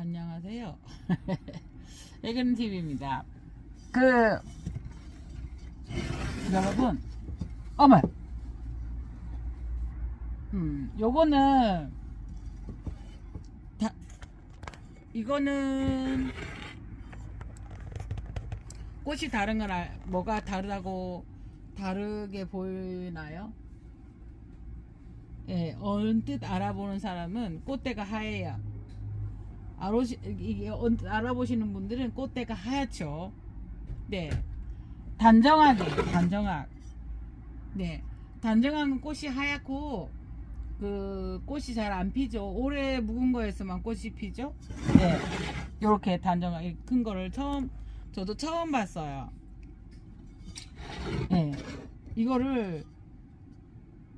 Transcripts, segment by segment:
안녕하세요. 애근 TV입니다. 그 여러분, 어머, 음, 요거는 다 이거는 꽃이 다른 건 알, 뭐가 다르다고 다르게 보이나요? 예, 언뜻 알아보는 사람은 꽃대가 하얘요. 알아보시, 이게 알아보시는 분들은 꽃대가 하얗죠. 네. 단정하게, 단정학. 네. 단정한 꽃이 하얗고, 그, 꽃이 잘 안 피죠. 오래 묵은 거에서만 꽃이 피죠. 네. 요렇게 단정하게 큰 거를 처음, 저도 처음 봤어요. 네. 이거를,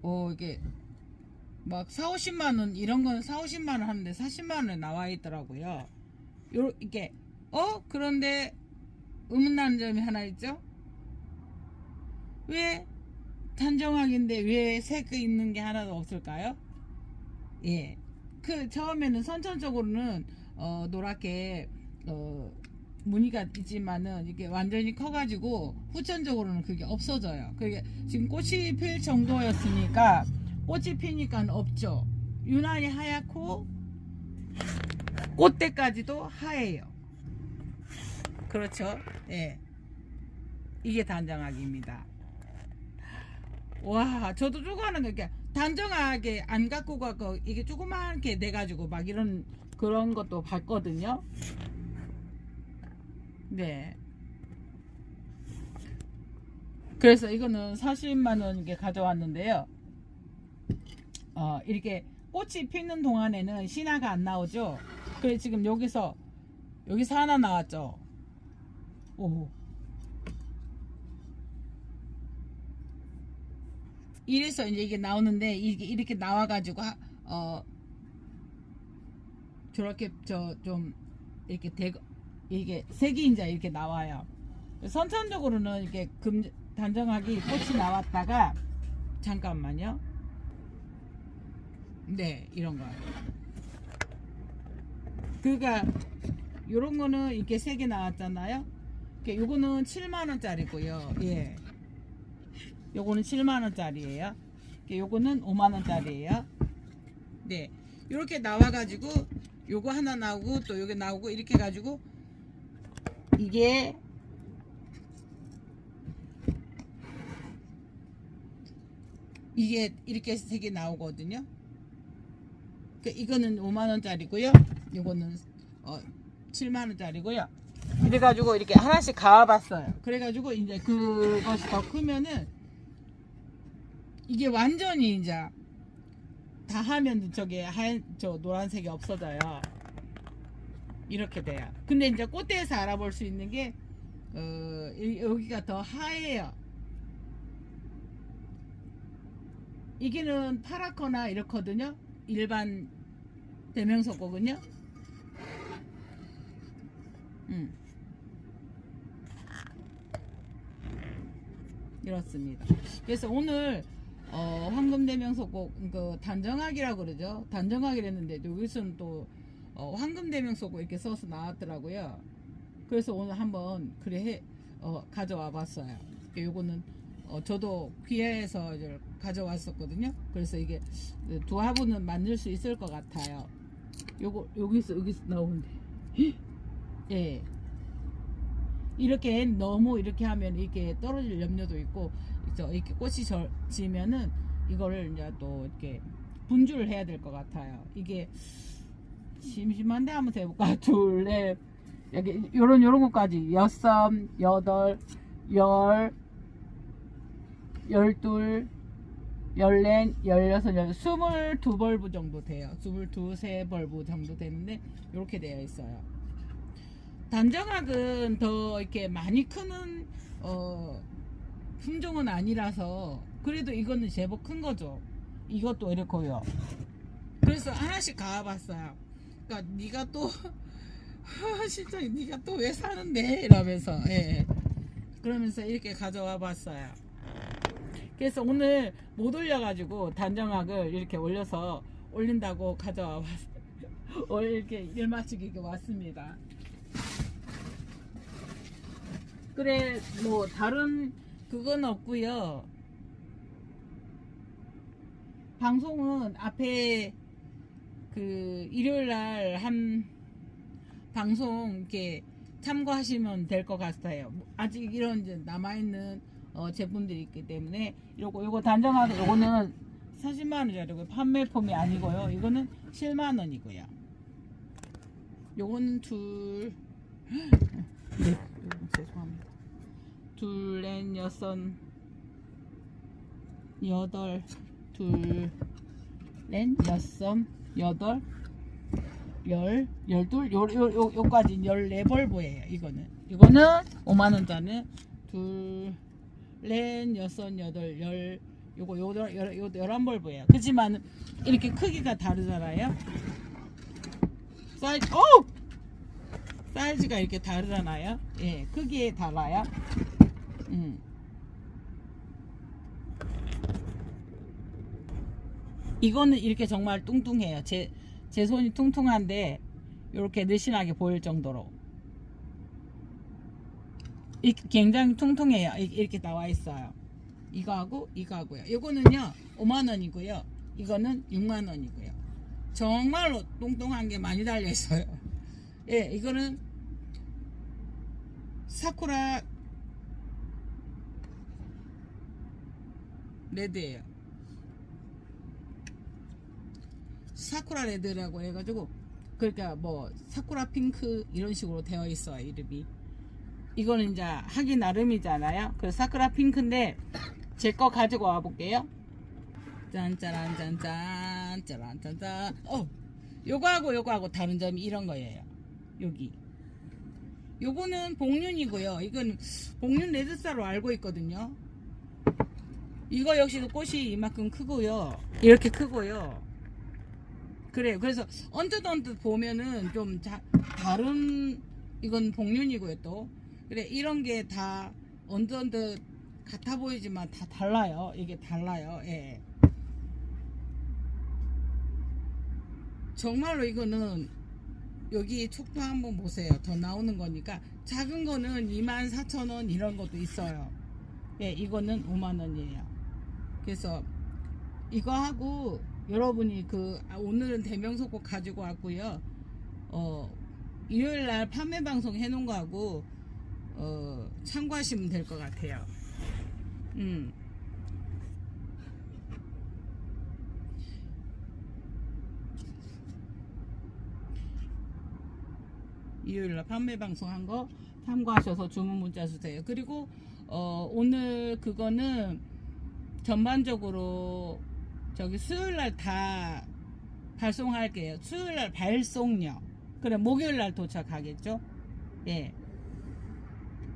어, 이게, 막 4, 50만 원 이런 거는 4, 50만 원 하는데 40만 원에 나와 있더라고요. 요 이게 어 그런데 의문나는 점이 하나 있죠. 왜 단정하긴데 왜 색이 있는 게 하나도 없을까요? 예. 그 처음에는 선천적으로는 어 노랗게 어 무늬가 있지만은 이게 완전히 커가지고 후천적으로는 그게 없어져요. 그게 지금 꽃이 필 정도였으니까 꽃이 피니까 없죠. 유난히 하얗고 꽃대까지도 하얘요. 그렇죠? 예. 이게 단정하기입니다. 와, 저도 거 이렇게 단정하게 안 갖고 가고 이게 조그맣게 돼 가지고 막 이런 그런 것도 봤거든요. 네. 그래서 이거는 40만 원 이게 가져왔는데요. 어, 이렇게 꽃이 피는 동안에는 신화가 안 나오죠. 그래 지금 여기서 여기서 하나 나왔죠. 오. 이래서 이제 이게 나오는데 이게 이렇게 나와가지고 하- 어 저렇게 저 좀 이렇게 대 이게 색이 이제 이렇게 나와요. 선천적으로는 이렇게 금 단정하게 꽃이 나왔다가 잠깐만요. 네, 이런 거. 그러니까 요런 거는 이렇게 세 개 나왔잖아요. 요거는 7만 원짜리고요. 예. 요거는 7만 원짜리예요. 요거는 5만 원짜리예요. 네. 요렇게 나와 가지고 요거 하나 나오고 또 요게 나오고 이렇게 해 가지고 이게 이게 이렇게 세 개 나오거든요. 그 이거는 5만 원짜리고요. 이거는 어 7만 원짜리고요. 그래가지고 이렇게 하나씩 가와봤어요. 그래가지고 이제 그것이 더 크면은 이게 완전히 이제 다 하면 저게 하얀 저 노란색이 없어져요. 이렇게 돼요. 근데 이제 꽃대에서 알아볼 수 있는 게 어, 이- 여기가 더 하얘요. 이게는 파랗거나 이렇거든요. 일반 대명소거든요. 음. 이렇습니다. 그래서 오늘 어, 황금 대명소고 그 단정학이라고 그러죠. 단정학이랬는데 여기서는 또 어, 황금 대명소고 이렇게 써서 나왔더라고요. 그래서 오늘 한번 그래 해, 어, 가져와 봤어요. 요거는 어, 저도 귀해에서 이제 가져왔었거든요. 그래서 이게 두 화분은 만들 수 있을 것 같아요. 요거 여기서 여기서 나오는데, 예. 이렇게 너무 이렇게 하면 이렇게 떨어질 염려도 있고, 저 이렇게 꽃이 절, 지면은 이거를 이제 또 이렇게 분주를 해야 될 것 같아요. 이게 심심한데 한번 해볼까? 둘, 넷, 여기 요런 요런 것까지 여섯, 여덟, 열, 열둘, 열넷, 열여섯, 열 스물두 벌브 정도 돼요. 스물두 세 벌브 정도 되는데 이렇게 되어 있어요. 단정학은 더 이렇게 많이 크는 어, 품종은 아니라서 그래도 이거는 제법 큰 거죠. 이것도 이렇고요. 그래서 하나씩 가봐봤어요. 그러니까 네가 또 아, 진짜 네가 또 왜 사는데 이러면서 예. 그러면서 이렇게 가져와 봤어요. 그래서 오늘 못 올려가지고 단정학을 이렇게 올려서 올린다고 가져와 봤어요. 오늘 이렇게 일 마치기 왔습니다. 그래 뭐 다른 그건 없고요. 방송은 앞에 그 일요일 날 한 방송 이렇게 참고하시면 될 것 같아요. 뭐 아직 이런 남아있는 어, 제품들이 있기 때문에 요거 요거 단정하게 요거는 40만 원짜리고 판매품이 아니고요. 이거는 7만 원이고요. 요거는 둘 네, 죄송합니다. 둘, 넷, 여섯, 여덟, 둘, 넷, 여섯, 여덟, 열, 열둘, 요, 요, 요, 요까지 열네 벌보예요. 이거는. 이거는 5만 원짜리. 둘, 넷, 여섯, 여덟, 열, 요거 요, 요, 열한 벌보예요. 그지만 이렇게 크기가 다르잖아요. 사이즈, 오! 사이즈가 이렇게 다르잖아요. 예, 크기에 달라요. 음. 이거는 이렇게 정말 뚱뚱해요. 제, 제 손이 뚱뚱한데 이렇게 느신하게 보일 정도로 이- 굉장히. 이- 이렇게 나와 있어요. 이거하고 이거하고요. 이거는요 5만 원이고요. 이거는 6만 원이고요. 정말로 뚱뚱한 게 많이 달려 있어요. 예, 이거는 사쿠라 레드예요. 사쿠라 레드라고 해가지고 그러니까 뭐 사쿠라 핑크 이런 식으로 되어 있어요 이름이. 이거는 이제 하기 나름이잖아요. 그래서 사쿠라 핑크인데 제 거 가지고 와 볼게요. 짠짜란 짠짠 짜란 짠짠. 어, 요거하고 요거하고 다른 점이 이런 거예요. 여기. 요거는 복륜이고요. 이건 복륜 레드사로 알고 있거든요. 이거 역시도 꽃이 이만큼 크고요. 이렇게 크고요. 그래요. 그래서 언뜻 언뜻 보면은 좀 자, 다른 이건 복륜이고요 또. 그래 이런 게 다 언뜻 언뜻 같아 보이지만 다 달라요. 이게 달라요. 예. 정말로 이거는 여기 촉도 한번 보세요. 더 나오는 거니까 작은 거는 24,000원 이런 것도 있어요. 예, 이거는 5만 원이에요. 그래서 이거 하고 여러분이 그 아, 오늘은 대명소 꼭 가지고 왔고요. 어 일요일 날 판매 방송 해놓은 거하고 어 참고하시면 될 것 같아요. 음. 일요일 날 판매 방송 한 거 참고하셔서 주문 문자 주세요. 그리고 어 오늘 그거는 전반적으로 저기 수요일 날 다 발송할게요. 수요일 날 발송요. 그래 목요일 날 도착하겠죠? 예.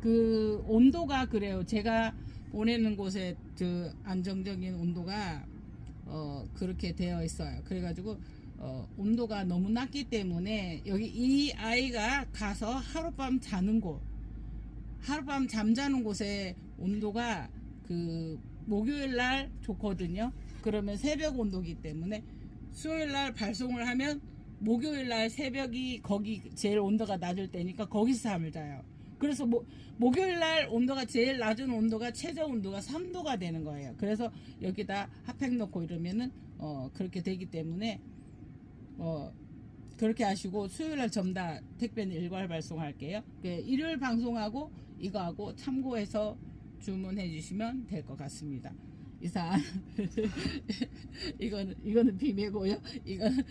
그 온도가 그래요. 제가 보내는 곳에 그 안정적인 온도가 어 그렇게 되어 있어요. 그래가지고 어 온도가 너무 낮기 때문에 여기 이 아이가 가서 하룻밤 자는 곳, 하룻밤 잠자는 곳에 온도가 그 목요일 날 좋거든요. 그러면 새벽 온도기 때문에 수요일 날 발송을 하면 목요일 날 새벽이 거기 제일 온도가 낮을 때니까 거기서 잠을 자요. 그래서 모, 목요일 날 온도가 제일 낮은 온도가 최저 온도가 3도가 되는 거예요. 그래서 여기다 핫팩 넣고 이러면은 어 그렇게 되기 때문에 어 그렇게 하시고 수요일 날 전다 택배는 일괄 발송할게요. 그 일요일 방송하고 이거하고 참고해서 주문해 주시면 될 것 같습니다. 이상 이거는 이거는 비매고요. 이거는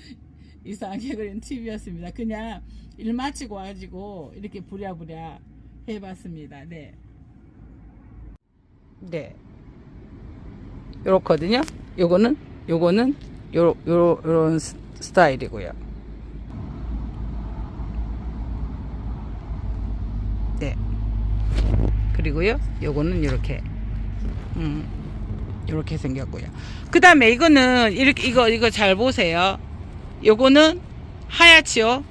이상하게 그린 TV였습니다. 그냥 일 마치고 와가지고 이렇게 부랴부랴 해봤습니다. 네. 네. 요렇거든요. 요거는 요거는 요러 요러 요런 스- 스타일이고요. 네. 그리고요. 요거는 이렇게 음. 이렇게 생겼고요. 그 다음에 이거는 이렇게 이거 이거 잘 보세요. 요거는 하얗지요.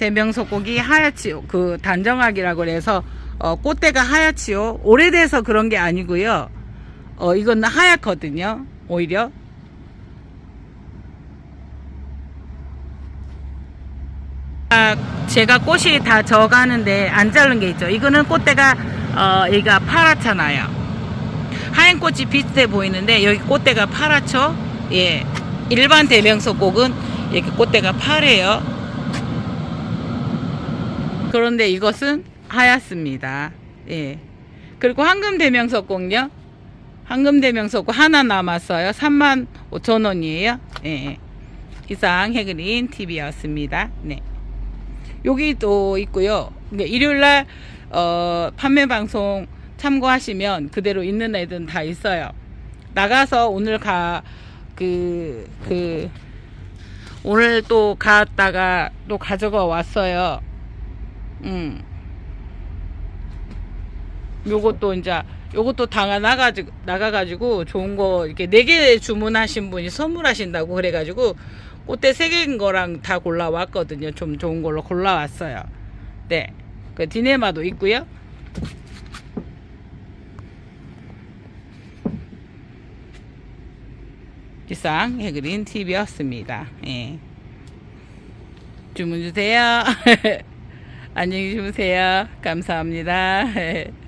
대명 소고기 하얗지요. 그 단정하기라고 그래서 어, 꽃대가 하얗지요. 오래돼서 그런 게 아니고요. 어, 이거는 하얗거든요. 오히려 아, 제가 꽃이 다 져가는데 안 자른 게 있죠. 이거는 꽃대가 어, 얘가 파랗잖아요. 하얀 꽃이 비슷해 보이는데 여기 꽃대가 파랗죠. 예, 일반 대명소 꽃은 이렇게 꽃대가 파래요. 그런데 이것은 하얗습니다. 예. 그리고 황금 대명소 꽃요. 황금 대명소 꽃 하나 남았어요. 3만 5천 원이에요. 예. 이상 해그린 TV였습니다. 네. 여기 또 있고요. 그러니까 일요일 날 어, 판매 방송 참고하시면 그대로 있는 애들은 다 있어요. 나가서 오늘 가 그 그 오늘 또 갔다가 또 가져가 왔어요. 음. 요것도 이제 요것도 당가 나가지고 나가가지고 좋은 거 이렇게 네 개 주문하신 분이 선물하신다고 그래가지고 꽃대 세 개인 거랑 다 골라왔거든요. 좀 좋은 걸로 골라왔어요. 네, 그 디네마도 있고요. 이상 해그린 TV였습니다. 예. 주문 주세요. 안녕히 주무세요. 감사합니다.